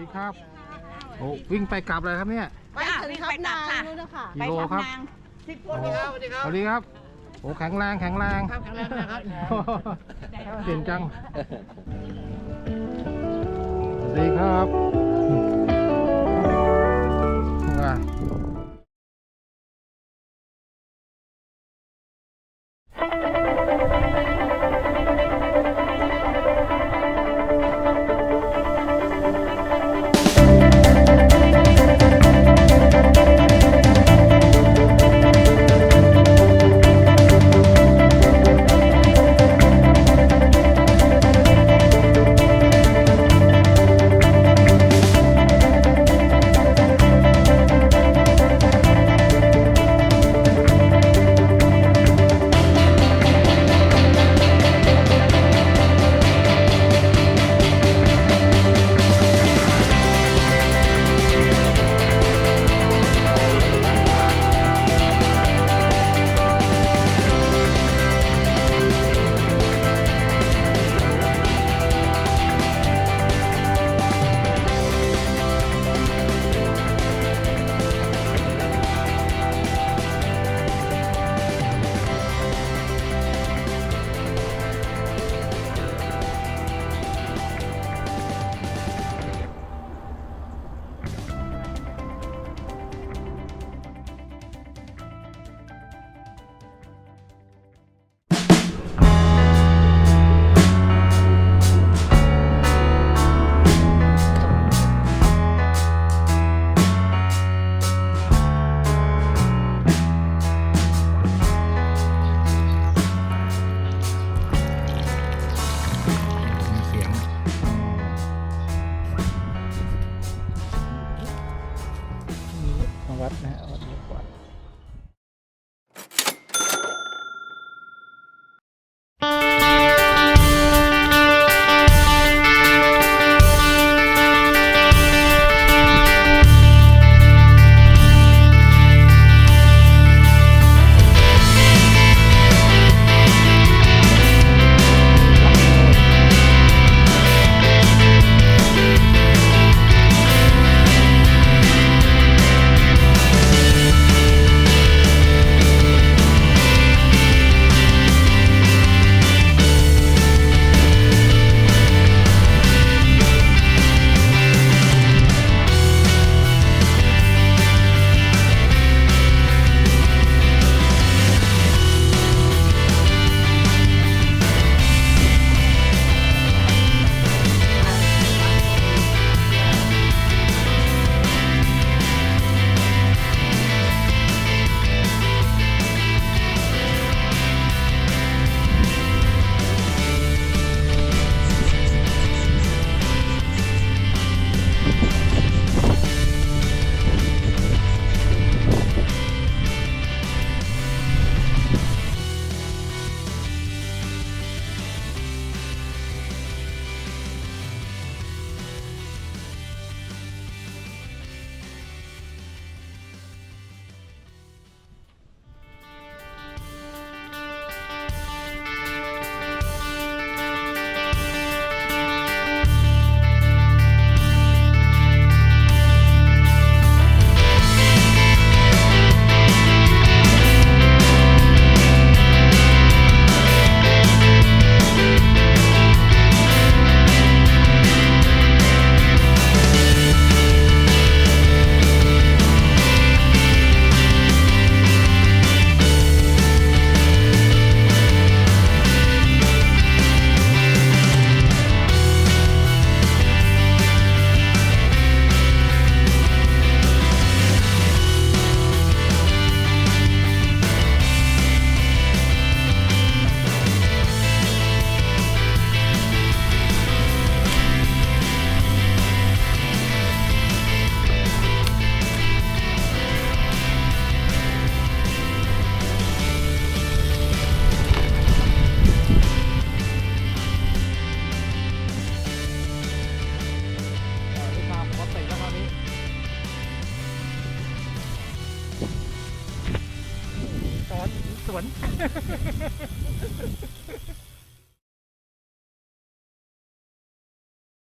ดีครับโอ้วิ่งไปกลับเลยครับเนี่ยไปถึงทับนางนู้นนะคะกิโลครับสิบสวัสดีครับสวัสดีครับโอ้แข็งแรงแข็งแรงครับแข็งแรงนะครับเก่งจังสวัสดีครับ วัดนะฮะ สวน